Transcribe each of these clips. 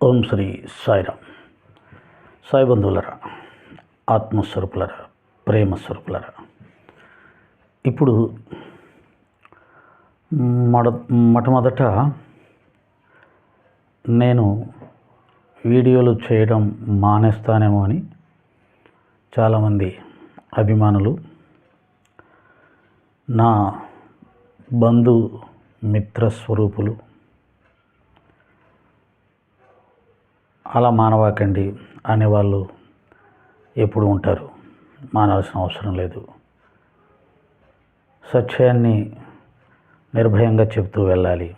ఓం శ్రీ సాయిరామ్. సాయి బంధువులరా ఆత్మస్వరూపులరా ప్రేమ స్వరూపులరా ఇప్పుడు మొడ మొట్టమొదట నేను వీడియోలు చేయడం మానేస్తానేమో అని చాలామంది అభిమానులు నా బంధు మిత్ర స్వరూపులు అలా మానవాకండి అనేవాళ్ళు ఎప్పుడు ఉంటారు. మానాల్సిన అవసరం లేదు. సత్యాన్ని నిర్భయంగా చెప్తూ వెళ్ళాలి.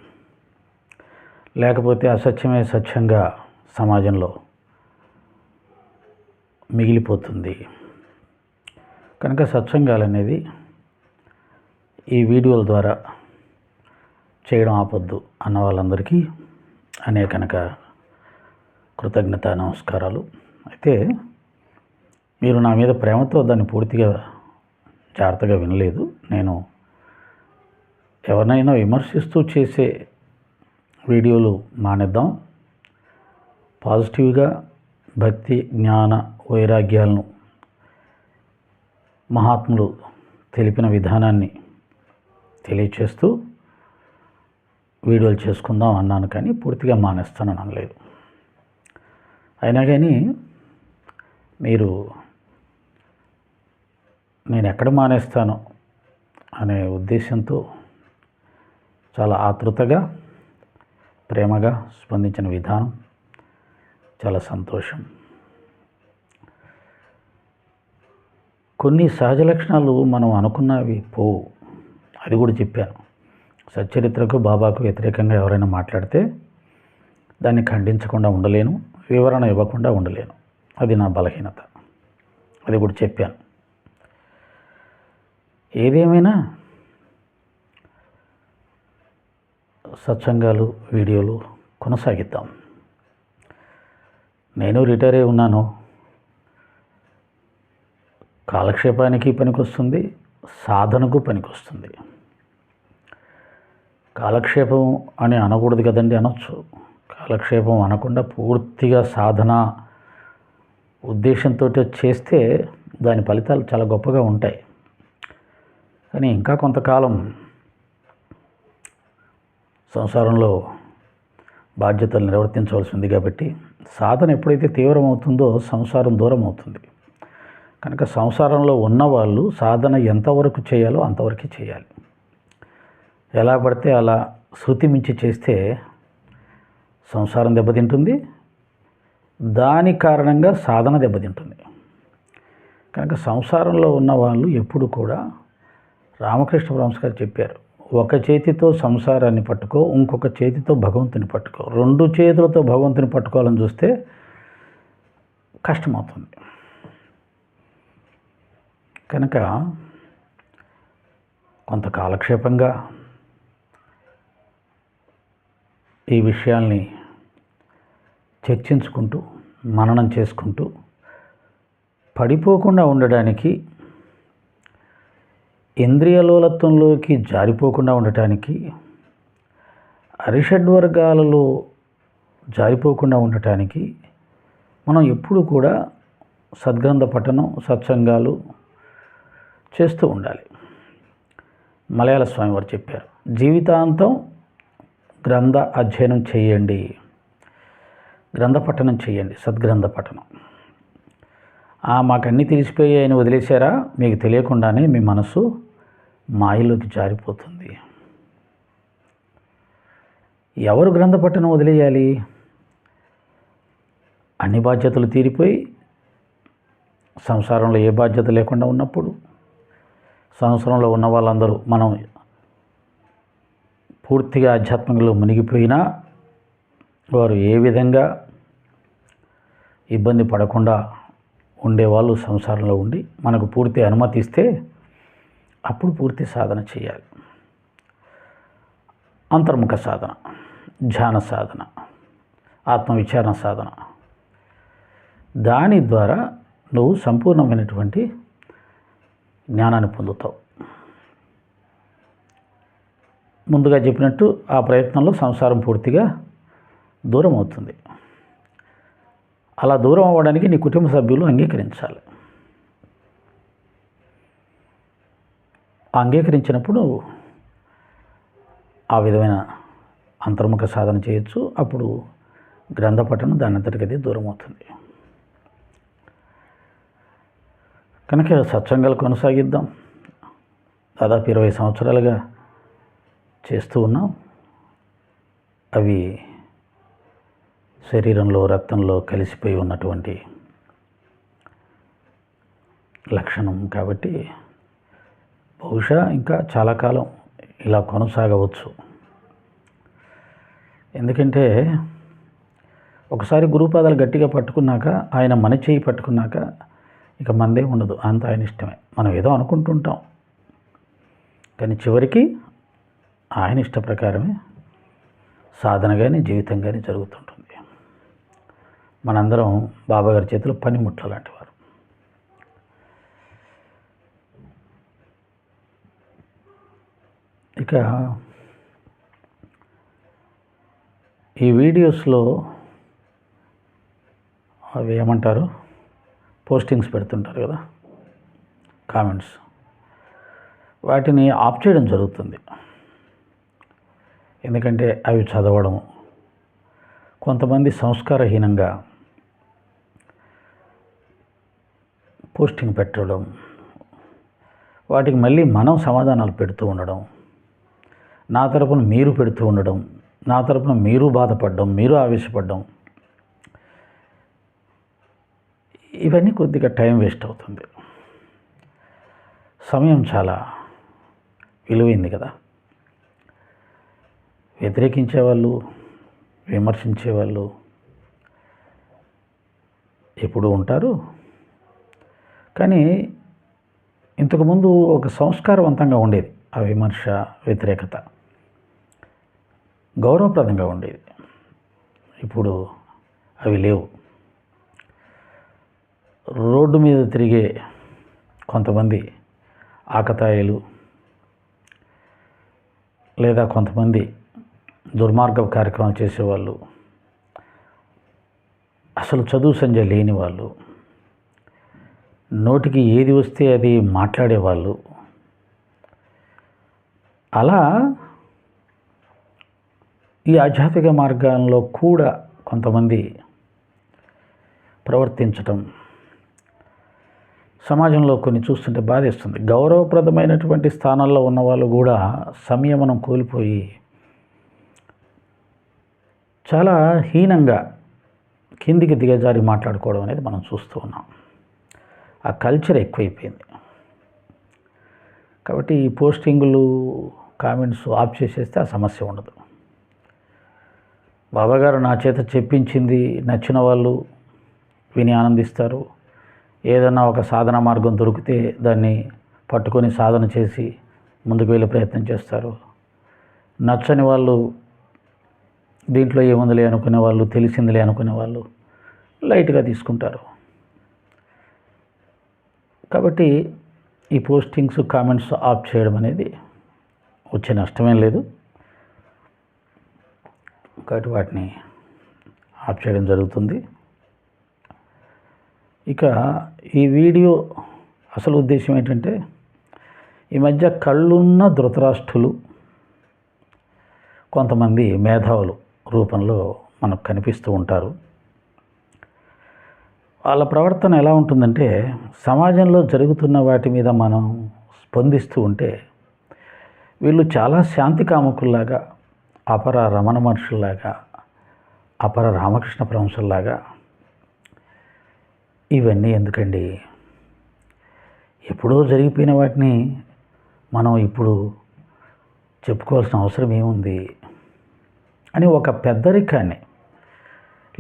లేకపోతే అసత్యమే సత్యంగా సమాజంలో మిగిలిపోతుంది. కనుక సత్సంగాలనేది ఈ వీడియోల ద్వారా చేయడం ఆపొద్దు అన్న వాళ్ళందరికీ అనేకనక కృతజ్ఞత నమస్కారాలు. అయితే మీరు నా మీద ప్రేమతో దాన్ని పూర్తిగా జాగ్రత్తగా వినలేదు. నేను ఎవరినైనా విమర్శిస్తూ చేసే వీడియోలు మానేద్దాం. పాజిటివ్గా భక్తి జ్ఞాన వైరాగ్యాలను మహాత్ములు తెలిపిన విధానాన్ని తెలియచేస్తూ వీడియోలు చేసుకుందాం అన్నాను కానీ పూర్తిగా మానేస్తానని అనలేదు. అయినా కానీ మీరు నేను ఎక్కడ మానేస్తాను అనే ఉద్దేశంతో చాలా ఆతృతగా ప్రేమగా స్పందించిన విధానం చాలా సంతోషం. కొన్ని సహజ లక్షణాలు మనం అనుకున్నవి పోవు అది కూడా చెప్పాను. సచ్చరిత్రకు బాబాకు వ్యతిరేకంగా ఎవరైనా మాట్లాడితే దాన్ని ఖండించకుండా ఉండలేను. వివరణ ఇవ్వకుండా ఉండలేను. అది నా బలహీనత. అది కూడా చెప్పాను. ఏదేమైనా సత్సంగాలు వీడియోలు కొనసాగిద్దాం. నేను రిటైర్ అయి ఉన్నాను. కాలక్షేపానికి పనికొస్తుంది సాధనకు పనికొస్తుంది. కాలక్షేపం అని అనకూడదు కదండి అనొచ్చు. కాలక్షేపం అనకుండా పూర్తిగా సాధన ఉద్దేశంతో చేస్తే దాని ఫలితాలు చాలా గొప్పగా ఉంటాయి. కానీ ఇంకా కొంతకాలం సంసారంలో బాధ్యతలు నిర్వర్తించవలసి ఉంది కాబట్టి సాధన ఎప్పుడైతే తీవ్రమవుతుందో సంసారం దూరం అవుతుంది కనుక సంసారంలో ఉన్నవాళ్ళు సాధన ఎంతవరకు చేయాలో అంతవరకు చేయాలి. ఎలా పడితే అలా శృతి మించి చేస్తే సంసారం దెబ్బతింటుంది. దాని కారణంగా సాధన దెబ్బతింటుంది. కనుక సంసారంలో ఉన్న వాళ్ళు ఎప్పుడు కూడా రామకృష్ణ పరమస్ గారు చెప్పారు ఒక చేతితో సంసారాన్ని పట్టుకో ఇంకొక చేతితో భగవంతుని పట్టుకో. రెండు చేతులతో భగవంతుని పట్టుకోవాలని చూస్తే కష్టమవుతుంది. కనుక కొంత కాలక్షేపంగా ఈ విషయాల్ని చర్చించుకుంటూ మననం చేసుకుంటూ పడిపోకుండా ఉండడానికి ఇంద్రియలోలత్వంలోకి జారిపోకుండా ఉండటానికి అరిషడ్ వర్గాలలో జారిపోకుండా ఉండటానికి మనం ఎప్పుడు కూడా సద్గ్రంథ పఠనం సత్సంగాలు చేస్తూ ఉండాలి. మలయాళ స్వామి వారు చెప్పారు జీవితాంతం గ్రంథ అధ్యయనం చేయండి. గ్రంథ పఠనం చేయండి. సద్గ్రంథ పఠనం. మాకు అన్నీ ఆయన వదిలేశారా? మీకు తెలియకుండానే మీ మనసు మాయలోకి జారిపోతుంది. ఎవరు గ్రంథ పట్టణం వదిలేయాలి? అన్ని బాధ్యతలు తీరిపోయి సంసారంలో ఏ బాధ్యత లేకుండా ఉన్నప్పుడు సంవత్సరంలో ఉన్న వాళ్ళందరూ మనం పూర్తిగా ఆధ్యాత్మికంలో మునిగిపోయినా వారు ఏ విధంగా ఇబ్బంది పడకుండా ఉండేవాళ్ళు సంసారంలో ఉండి మనకు పూర్తి అనుమతిస్తే అప్పుడు పూర్తి సాధన చేయాలి. అంతర్ముఖ సాధన ధ్యాన సాధన ఆత్మవిచారణ సాధన. దాని ద్వారా నువ్వు సంపూర్ణమైనటువంటి జ్ఞానాన్ని పొందుతావు. ముందుగా చెప్పినట్టు ఆ ప్రయత్నంలో సంసారం పూర్తిగా దూరం అవుతుంది అలా దూరం అవ్వడానికి నీ కుటుంబ సభ్యులు అంగీకరించాలి. అంగీకరించినప్పుడు ఆ విధమైన అంతర్ముఖ సాధన చేయొచ్చు. అప్పుడు గ్రంథ పఠనం దాని అంతటికి దూరం అవుతుంది కనుక సత్సంగాలు కొనసాగిద్దాం. దాదాపు ఇరవై సంవత్సరాలుగా చేస్తూ ఉన్నాం. అవి శరీరంలో రక్తంలో కలిసిపోయి ఉన్నటువంటి లక్షణం కాబట్టి బహుశా ఇంకా చాలా కాలం ఇలా కొనసాగవచ్చు. ఎందుకంటే ఒకసారి గురుపాదాలు గట్టిగా పట్టుకున్నాక ఆయన మన చేయి పట్టుకున్నాక ఇక మందే ఉండదు. అంత ఆయన ఇష్టమే. మనం ఏదో అనుకుంటుంటాం. కానీ చివరికి ఆయన ఇష్ట ప్రకారమే సాధన కానీ జీవితం కానీ జరుగుతుంటుంది. మనందరం బాబాగారి చేతిలో పనిముట్ల లాంటి వారు. ఇక ఈ వీడియోస్లో అవి ఏమంటారు? పోస్టింగ్స్ పెడుతుంటారు కదా కామెంట్స్. వాటిని ఆఫ్ చేయడం జరుగుతుంది. ఎందుకంటే అవి చదవడం. కొంతమంది సంస్కారహీనంగా పోస్టింగ్ పెట్టడం. వాటికి మళ్ళీ మనం సమాధానాలు పెడుతూ ఉండడం. నా తరపున మీరు పెడుతూ ఉండడం. నా తరపున మీరు బాధపడడం మీరు ఆవేశపడడం. ఇవన్నీ కొద్దిగా టైం వేస్ట్ అవుతుంది. సమయం చాలా విలువైంది కదా. వ్యతిరేకించే వాళ్ళు విమర్శించే వాళ్ళు ఉంటారు. కానీ ఇంతకుముందు ఒక సంస్కారవంతంగా ఉండేది ఆ విమర్శ వ్యతిరేకత. గౌరవప్రదంగా ఉండేది. ఇప్పుడు అవి లేవు. రోడ్డు మీద తిరిగే కొంతమంది ఆకతాయిలు లేదా కొంతమంది దుర్మార్గ కార్యక్రమాలు చేసేవాళ్ళు. అసలు చదువు సంజ లేని వాళ్ళు. నోటికి ఏది వస్తే అది మాట్లాడేవాళ్ళు. అలా ఈ ఆధ్యాత్మిక మార్గాల్లో కూడా కొంతమంది ప్రవర్తించటం సమాజంలో కొన్ని చూస్తుంటే బాధేస్తుంది. గౌరవప్రదమైనటువంటి స్థానాల్లో ఉన్న వాళ్ళు కూడా సంయమనం కోల్పోయి చాలా హీనంగా కిందికి దిగజారి మాట్లాడుకోవడం అనేది మనం చూస్తూ ఉన్నాం. ఆ కల్చర్ ఎక్కువైపోయింది. కాబట్టి ఈ పోస్టింగులు కామెంట్స్ ఆఫ్ చేసేస్తే ఆ సమస్య ఉండదు. బాబాగారు నా చేత చెప్పించింది నచ్చిన వాళ్ళు విని ఆనందిస్తారు. ఏదైనా ఒక సాధన మార్గం దొరికితే దాన్ని పట్టుకొని సాధన చేసి ముందుకు వెళ్ళే ప్రయత్నం చేస్తారు. నచ్చని వాళ్ళు దీంట్లో ఏముందిలే అనుకునే వాళ్ళు తెలిసిందిలే అనుకునే వాళ్ళు లైట్గా తీసుకుంటారు. కాబట్టి ఈ పోస్టింగ్స్ కామెంట్స్ ఆఫ్ చేయడం అనేది వచ్చే నష్టమేం లేదు. కాబట్టి వాటిని ఆఫ్ చేయడం జరుగుతుంది. ఇక ఈ వీడియో అసలు ఉద్దేశం ఏంటంటే ఈ మధ్య కళ్ళున్న ధృతరాష్ట్రులు కొంతమంది మేధావులు రూపంలో మనకు కనిపిస్తూ ఉంటారు. వాళ్ళ ప్రవర్తన ఎలా ఉంటుందంటే సమాజంలో జరుగుతున్న వాటి మీద మనం స్పందిస్తూ ఉంటే వీళ్ళు చాలా శాంతి కాముకుల్లాగా అపర రమణ మనుషుల్లాగా అపర రామకృష్ణ పరమశుల్లాగా ఇవన్నీ ఎందుకండి? ఎప్పుడో జరిగిపోయిన వాటిని మనం ఇప్పుడు చెప్పుకోవాల్సిన అవసరం ఏముంది? అని ఒక పెద్దరికాన్ని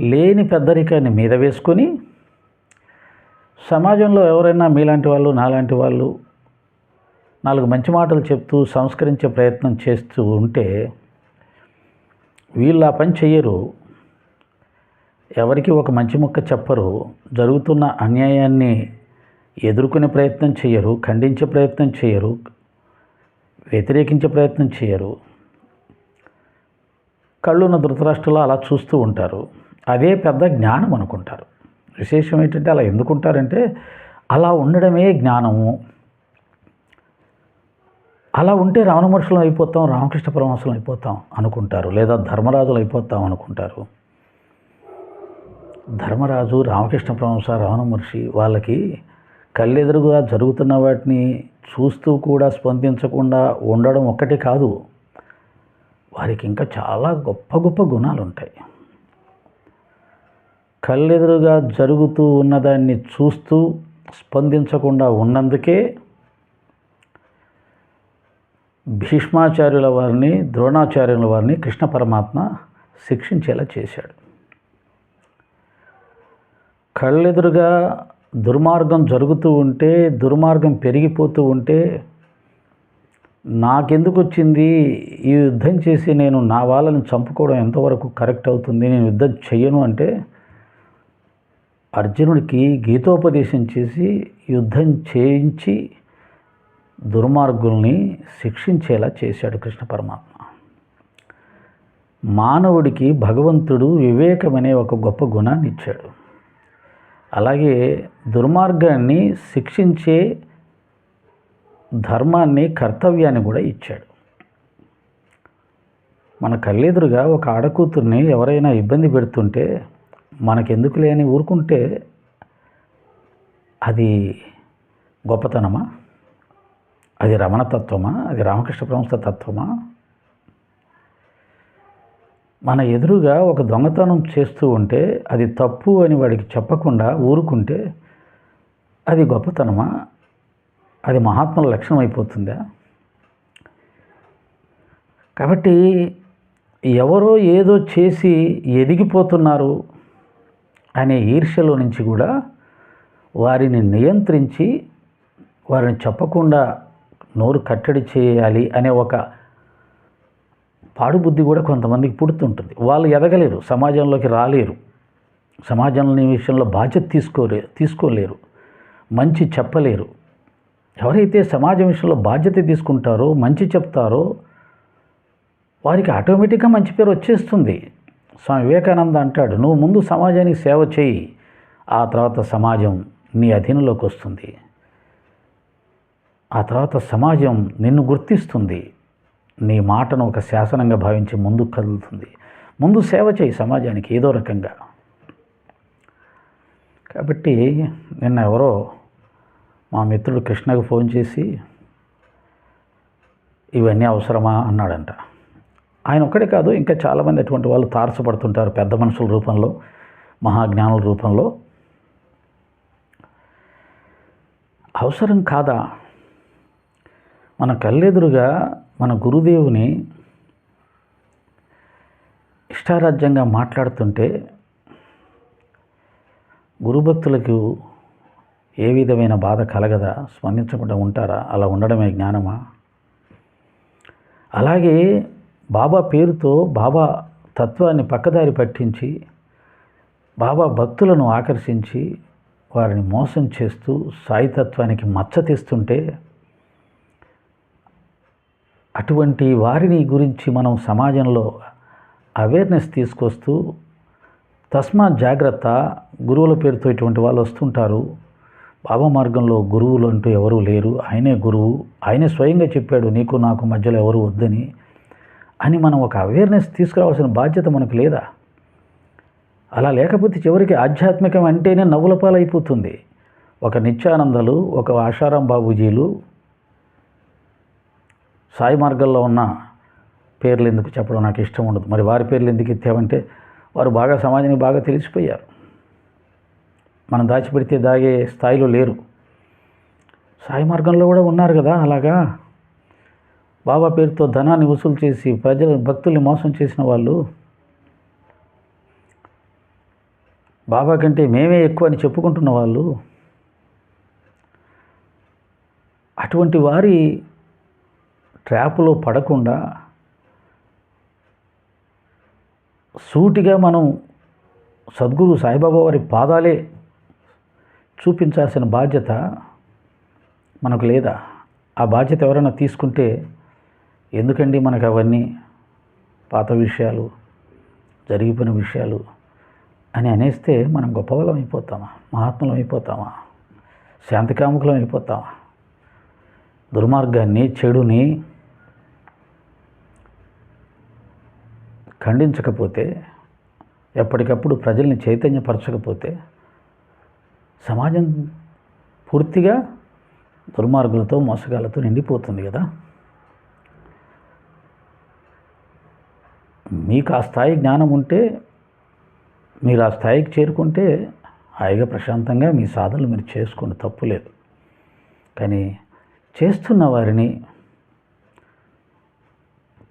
లేని పెద్దరికాన్ని మీద వేసుకొని సమాజంలో ఎవరైనా మీలాంటి వాళ్ళు నాలాంటి వాళ్ళు నాలుగు మంచి మాటలు చెప్తూ సంస్కరించే ప్రయత్నం చేస్తూ ఉంటే వీళ్ళు ఆ పని చెయ్యరు. ఎవరికి ఒక మంచి ముక్క చెప్పరు. జరుగుతున్న అన్యాయాన్ని ఎదుర్కొనే ప్రయత్నం చేయరు ఖండించే ప్రయత్నం చేయరు వ్యతిరేకించే ప్రయత్నం చేయరు కళ్ళున్న ధృతరాష్ట్రంలో అలా చూస్తూ ఉంటారు. అదే పెద్ద జ్ఞానం అనుకుంటారు. విశేషం ఏంటంటే అలా ఎందుకుంటారంటే అలా ఉండడమే జ్ఞానము. అలా ఉంటే రావణ మనుషులం అయిపోతాం రామకృష్ణ పరమహంసలం అయిపోతాం అనుకుంటారు. లేదా ధర్మరాజులు అయిపోతాం అనుకుంటారు. ధర్మరాజు రామకృష్ణ పరమహంస రావణ మహర్షి వాళ్ళకి కళ్ళెదురుగా జరుగుతున్న వాటిని చూస్తూ కూడా స్పందించకుండా ఉండడం ఒక్కటే కాదు. వారికి ఇంకా చాలా గొప్ప గొప్ప గుణాలు ఉంటాయి కళ్ళెదురుగా జరుగుతూ ఉన్నదాన్ని చూస్తూ స్పందించకుండా ఉన్నందుకే భీష్మాచార్యుల వారిని ద్రోణాచార్యుల వారిని కృష్ణ పరమాత్మ శిక్షించేలా చేశాడు. కళ్ళెదురుగా దుర్మార్గం జరుగుతూ ఉంటే దుర్మార్గం పెరిగిపోతూ ఉంటే నాకెందుకు వచ్చింది ఈ యుద్ధం చేసి నేను నా వాళ్ళని చంపుకోవడం ఎంతవరకు కరెక్ట్ అవుతుంది? నేను యుద్ధం చెయ్యను అంటే అర్జునుడికి గీతోపదేశం చేసి యుద్ధం చేయించి దుర్మార్గుల్ని శిక్షించేలా చేశాడు కృష్ణ పరమాత్మ. మానవుడికి భగవంతుడు వివేకమనే ఒక గొప్ప గుణాన్ని ఇచ్చాడు. అలాగే దుర్మార్గాన్ని శిక్షించే ధర్మాన్ని కర్తవ్యాన్ని కూడా ఇచ్చాడు. మన కళ్ళెదురుగా ఒక ఆడకూతుర్ని ఎవరైనా ఇబ్బంది పెడుతుంటే మనకెందుకు లేని ఊరుకుంటే అది గొప్పతనమా? అది రమణ తత్వమా? అది రామకృష్ణ పరమహంస తత్వమా? మన ఎదురుగా ఒక దొంగతనం చేస్తూ ఉంటే అది తప్పు అని వాడికి చెప్పకుండా ఊరుకుంటే అది గొప్పతనమా? అది మహాత్ముల లక్షణం అయిపోతుందా? కాబట్టి ఎవరో ఏదో చేసి ఎదిగిపోతున్నారు అనే ఈర్ష్యలో నుంచి కూడా వారిని నియంత్రించి వారిని చెప్పకుండా నోరు కట్టడి చేయాలి అనే ఒక పాడుబుద్ధి కూడా కొంతమందికి పుడుతుంటుంది. వాళ్ళు ఎదగలేరు సమాజంలోకి రాలేరు సమాజంలోని విషయంలో బాధ్యత తీసుకోలే తీసుకోలేరు మంచి చెప్పలేరు. ఎవరైతే సమాజం విషయంలో బాధ్యత తీసుకుంటారో మంచి చెప్తారో వారికి ఆటోమేటిక్గా మంచి పేరు వచ్చేస్తుంది. స్వామి వివేకానంద అంటాడు నువ్వు ముందు సమాజానికి సేవ చేయి ఆ తర్వాత సమాజం నీ అధీనంలోకి వస్తుంది. ఆ తర్వాత సమాజం నిన్ను గుర్తిస్తుంది. నీ మాటను ఒక శాసనంగా భావించి ముందుకు కదులుతుంది. ముందు సేవ చేయి సమాజానికి ఏదో రకంగా. కాబట్టి నిన్న ఎవరో మా మిత్రుడు కృష్ణకు ఫోన్ చేసి ఇవన్నీ అవసరమా? అన్నాడంట. ఆయన ఒక్కడే కాదు ఇంకా చాలామంది అటువంటి వాళ్ళు తారసపడుతుంటారు పెద్ద మనుషుల రూపంలో మహాజ్ఞానుల రూపంలో. అవసరం కాదా? మన కళ్ళెదురుగా మన గురుదేవుని ఇష్టారాజ్యంగా మాట్లాడుతుంటే గురుభక్తులకు ఏ విధమైన బాధ కలగదా? స్పందించకుండా ఉంటారా? అలా ఉండడమే జ్ఞానమా? అలాగే బాబా పేరుతో బాబా తత్వాన్ని పక్కదారి పట్టించి బాబా భక్తులను ఆకర్షించి వారిని మోసం చేస్తూ సాయితత్వానికి మచ్చ తెస్తుంటే అటువంటి వారిని గురించి మనం సమాజంలో అవేర్నెస్ తీసుకొస్తూ తస్మాత్ జాగ్రత్త గురువుల పేరుతో ఇటువంటి వాళ్ళు వస్తుంటారు. బాబా మార్గంలో గురువులు అంటూ ఎవరూ లేరు. ఆయనే గురువు. ఆయనే స్వయంగా చెప్పాడు నీకు నాకు మధ్యలో ఎవరు వద్దని అని మనం ఒక అవేర్నెస్ తీసుకురావాల్సిన బాధ్యత మనకు లేదా? అలా లేకపోతే చివరికి ఆధ్యాత్మికం అంటేనే నవ్వుల పాలైపోతుంది. ఒక నిత్యానందలు ఒక ఆశారాం బాబూజీలు సాయి మార్గంలో ఉన్న పేర్లు ఎందుకు చెప్పడం నాకు ఇష్టం ఉండదు. మరి వారి పేర్లు ఎందుకు ఎత్తామంటే వారు బాగా సమాజానికి బాగా తెలిసిపోయారు. మనం దాచిపెడితే దాగే స్థాయిలో లేరు. సాయి మార్గంలో కూడా ఉన్నారు కదా అలాగా? బాబా పేరుతో ధనాన్ని వసూలు చేసి ప్రజలు భక్తుల్ని మోసం చేసిన వాళ్ళు. బాబా కంటే మేమే ఎక్కువ అని చెప్పుకుంటున్న వాళ్ళు. అటువంటి వారి ట్రాప్లో పడకుండా సూటిగా మనం సద్గురు సాయిబాబా వారి పాదాలే చూపించాల్సిన బాధ్యత మనకు లేదా? ఆ బాధ్యత ఎవరైనా తీసుకుంటే ఎందుకండి మనకు అవన్నీ పాత విషయాలు జరిగిపోయిన విషయాలు అని అనేస్తే మనం గొప్పవాళ్ళం అయిపోతామా? మహాత్ములం అయిపోతామా? శాంతికాముకులం అయిపోతామా? దుర్మార్గాన్ని చెడుని ఖండించకపోతే ఎప్పటికప్పుడు ప్రజల్ని చైతన్యపరచకపోతే సమాజం పూర్తిగా దుర్మార్గులతో మోసగాలతో నిండిపోతుంది కదా. మీకు ఆ స్థాయి జ్ఞానం ఉంటే మీరు ఆ స్థాయికి చేరుకుంటే హాయిగా ప్రశాంతంగా మీ సాధనలు మీరు చేసుకోండి తప్పు లేదు. కానీ చేస్తున్న వారిని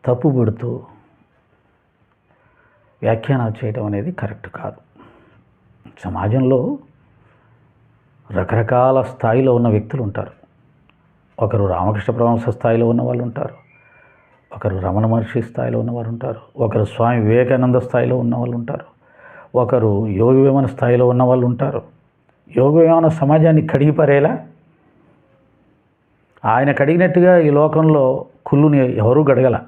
తప్పుబడుతూ వ్యాఖ్యానాలు చేయడం అనేది కరెక్ట్ కాదు. సమాజంలో రకరకాల స్థాయిలో ఉన్న వ్యక్తులు ఉంటారు. ఒకరు రామకృష్ణ పరమహంస స్థాయిలో ఉన్న వాళ్ళు ఉంటారు. ఒకరు రమణ మహర్షి స్థాయిలో ఉన్నవారు ఉంటారు. ఒకరు స్వామి వివేకానంద స్థాయిలో ఉన్న వాళ్ళు ఉంటారు. ఒకరు యోగవేమన స్థాయిలో ఉన్న వాళ్ళు ఉంటారు. యోగ వేమన సమాజాన్ని కడిగిపరేలా? ఆయన కడిగినట్టుగా ఈ లోకంలో కుళ్ళుని ఎవరూ గడగల.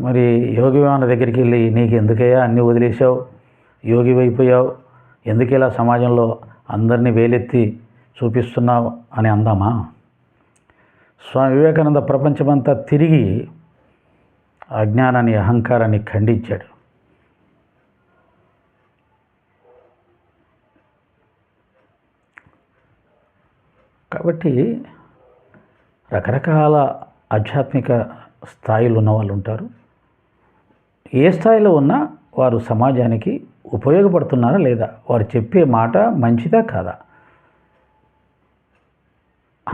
మరి యోగి విమాన దగ్గరికి వెళ్ళి నీకు ఎందుకయ్యా అన్నీ వదిలేసావు? యోగి అయిపోయావు ఎందుకు ఇలా సమాజంలో అందరినీ వేలెత్తి చూపిస్తున్నావు అని అందామా? స్వామి వివేకానంద ప్రపంచమంతా తిరిగి అజ్ఞానాన్ని అహంకారాన్ని ఖండించాడు. కాబట్టి రకరకాల ఆధ్యాత్మిక స్థాయిలు ఉన్న వాళ్ళు ఉంటారు. ఏ స్థాయిలో ఉన్నా వారు సమాజానికి ఉపయోగపడుతున్నారా లేదా? వారు చెప్పే మాట మంచిదా కాదా?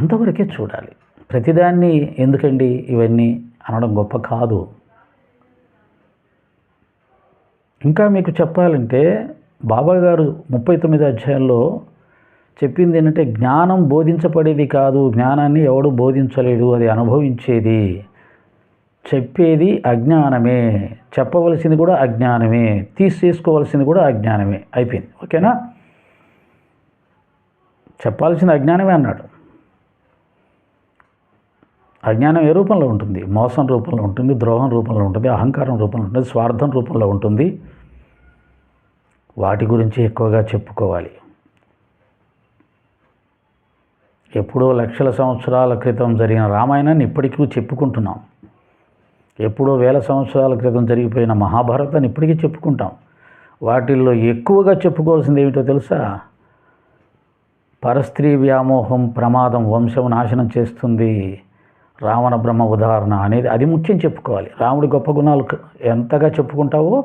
అంతవరకే చూడాలి. ప్రతిదాన్ని ఎందుకండి ఇవన్నీ అనడం గొప్ప కాదు. ఇంకా మీకు చెప్పాలంటే బాబా గారు ముప్పై తొమ్మిది అధ్యాయంలో చెప్పింది ఏంటంటే జ్ఞానం బోధించబడేది కాదు. జ్ఞానాన్ని ఎవడు బోధించలేడు అది అనుభవించేది. చెప్పేది అజ్ఞానమే. చెప్పవలసింది కూడా అజ్ఞానమే. తీసేసుకోవలసింది కూడా అజ్ఞానమే. అయిపోయింది. ఓకేనా? చెప్పాల్సింది అజ్ఞానమే అన్నాడు. అజ్ఞానం ఏ రూపంలో ఉంటుంది? మోసం రూపంలో ఉంటుంది ద్రోహం రూపంలో ఉంటుంది అహంకారం రూపంలో ఉంటుంది స్వార్థం రూపంలో ఉంటుంది. వాటి గురించి ఎక్కువగా చెప్పుకోవాలి. ఎప్పుడో లక్షల సంవత్సరాల క్రితం జరిగిన రామాయణాన్ని ఇప్పటికీ చెప్పుకుంటున్నాం. ఎప్పుడో వేల సంవత్సరాల క్రితం జరిగిపోయిన మహాభారతాన్ని ఇప్పటికీ చెప్పుకుంటాం. వాటిల్లో ఎక్కువగా చెప్పుకోవాల్సింది ఏమిటో తెలుసా? పరస్త్రీ వ్యామోహం ప్రమాదం వంశం నాశనం చేస్తుంది. రావణ బ్రహ్మ ఉదాహరణ అనేది అది ముఖ్యం చెప్పుకోవాలి. రాముడి గొప్ప గుణాలు ఎంతగా చెప్పుకుంటావో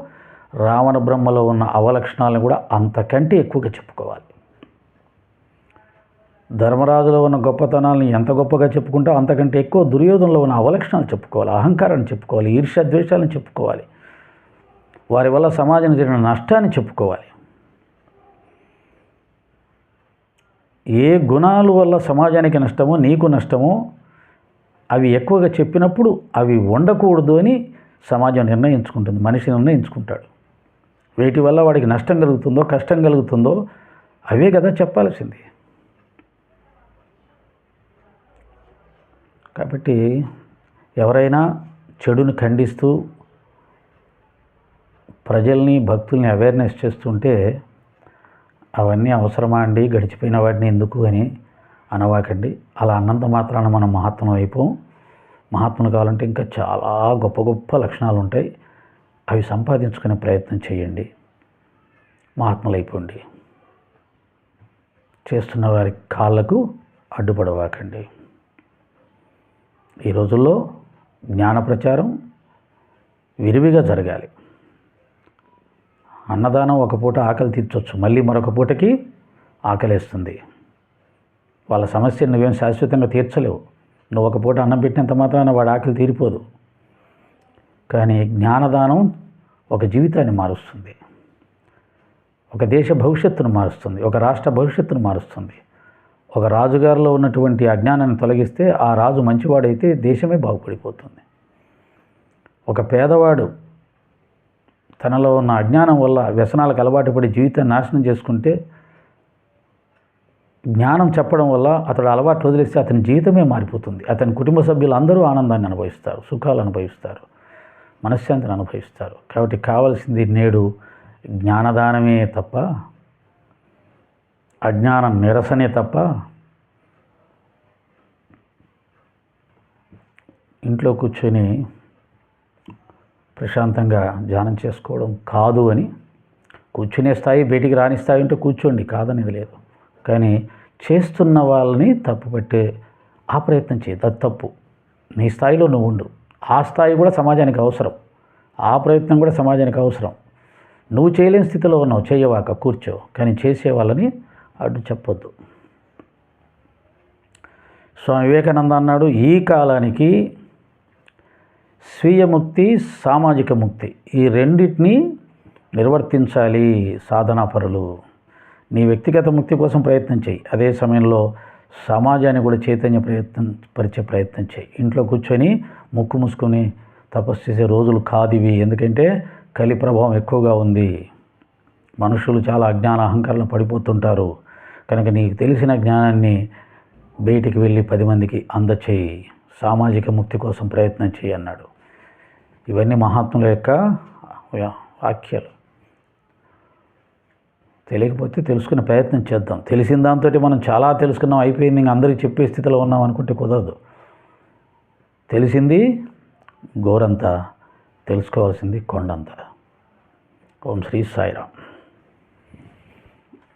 రావణ బ్రహ్మలో ఉన్న అవలక్షణాలను కూడా అంతకంటే ఎక్కువగా చెప్పుకోవాలి. ధర్మరాజులో ఉన్న గొప్పతనాలను ఎంత గొప్పగా చెప్పుకుంటావు అంతకంటే ఎక్కువ దుర్యోధనలో ఉన్న అవలక్షణాలు చెప్పుకోవాలి అహంకారాన్ని చెప్పుకోవాలి ఈర్ష్యాద్వేషాలను చెప్పుకోవాలి. వారి వల్ల సమాజానికి జరిగిన నష్టాన్ని చెప్పుకోవాలి. ఏ గుణాల వల్ల సమాజానికి నష్టమో నీకు నష్టమో అవి ఎక్కువగా చెప్పినప్పుడు అవి ఉండకూడదు అని సమాజం నిర్ణయించుకుంటుంది మనిషి నిర్ణయించుకుంటాడు. వీటి వల్ల వాడికి నష్టం కలుగుతుందో కష్టం కలుగుతుందో అవే కదా చెప్పాల్సింది. కాబట్టి ఎవరైనా చెడుని ఖండిస్తూ ప్రజల్ని భక్తుల్ని అవేర్నెస్ చేస్తుంటే అవన్నీ అవసరమా అండి? గడిచిపోయిన వాటిని ఎందుకు అని అనవాకండి. అలా అన్నంత మాత్రాన మనం మహాత్ములు అయిపోం. మహాత్ములు కావాలంటే ఇంకా చాలా గొప్ప గొప్ప లక్షణాలు ఉంటాయి. అవి సంపాదించుకునే ప్రయత్నం చేయండి. మహాత్ములు చేస్తున్న వారి కాళ్ళకు అడ్డుపడవాకండి. ఈ రోజుల్లో జ్ఞాన ప్రచారం విరివిగా జరగాలి. అన్నదానం ఒక పూట ఆకలి తీర్చొచ్చు మళ్ళీ మరొక పూటకి ఆకలేస్తుంది. వాళ్ళ సమస్యను నువ్వేం శాశ్వతంగా తీర్చలేవు. నువ్వు ఒక పూట అన్నం పెట్టినంత మాత్రాన వాడి ఆకలి తీరిపోదు. కానీ జ్ఞానదానం ఒక జీవితాన్ని మారుస్తుంది. ఒక దేశ భవిష్యత్తును మారుస్తుంది. ఒక రాష్ట్ర భవిష్యత్తును మారుస్తుంది. ఒక రాజుగారిలో ఉన్నటువంటి అజ్ఞానాన్ని తొలగిస్తే ఆ రాజు మంచివాడైతే దేశమే బాగుపడిపోతుంది. ఒక పేదవాడు తనలో ఉన్న అజ్ఞానం వల్ల వ్యసనాలకు అలవాటు పడి జీవితాన్ని నాశనం చేసుకుంటే జ్ఞానం చెప్పడం వల్ల అతడు అలవాటు వదిలేస్తే అతని జీవితమే మారిపోతుంది. అతని కుటుంబ సభ్యులు అందరూ ఆనందాన్ని అనుభవిస్తారు సుఖాలు అనుభవిస్తారు మనశ్శాంతిని అనుభవిస్తారు. కాబట్టి కావలసింది నేడు జ్ఞానదానమే తప్ప అజ్ఞానం నిరసనే తప్ప ఇంట్లో కూర్చొని ప్రశాంతంగా ధ్యానం చేసుకోవడం కాదు అని కూర్చునే స్థాయి బయటికి రాని స్థాయి ఉంటే కూర్చోండి కాదనేది లేదు. కానీ చేస్తున్న వాళ్ళని తప్పుపట్టే ఆ ప్రయత్నం చేయదు అది తప్పు. నీ స్థాయిలో నువ్వు ఉండు. ఆ స్థాయి కూడా సమాజానికి అవసరం. ఆ ప్రయత్నం కూడా సమాజానికి అవసరం. నువ్వు చేయలేని స్థితిలో ఉన్నావు. చేయవాక కూర్చో. కానీ చేసే వాళ్ళని అటు చెప్పొద్దు. స్వామి వివేకానంద అన్నాడు ఈ కాలానికి స్వీయ ముక్తి సామాజిక ముక్తి ఈ రెండింటినీ నిర్వర్తించాలి సాధనాపరులు. నీ వ్యక్తిగత ముక్తి కోసం ప్రయత్నం చేయి. అదే సమయంలో సమాజాన్ని కూడా చైతన్య ప్రయత్నం పరిచే ప్రయత్నం చేయి. ఇంట్లో కూర్చొని ముక్కు మూసుకొని తపస్సు చేసే రోజులు కాదు ఇవి ఎందుకంటే కలి ప్రభావం ఎక్కువగా ఉంది. మనుషులు చాలా అజ్ఞాన అహంకారంలో పడిపోతుంటారు. కనుక నీకు తెలిసిన జ్ఞానాన్ని బయటికి వెళ్ళి పది మందికి అందచేయి. సామాజిక ముక్తి కోసం ప్రయత్నం చేయి అన్నాడు. ఇవన్నీ మహాత్ముల యొక్క వాక్యాలు తెలియకపోతే తెలుసుకునే ప్రయత్నం చేద్దాం. తెలిసిన దాంతో మనం చాలా తెలుసుకున్నాం అయిపోయింది. ఇంక అందరికీ చెప్పే స్థితిలో ఉన్నాం అనుకుంటే కుదరదు. తెలిసింది గోరంత తెలుసుకోవాల్సింది కొండంత. ఓం శ్రీ సాయిరామ్.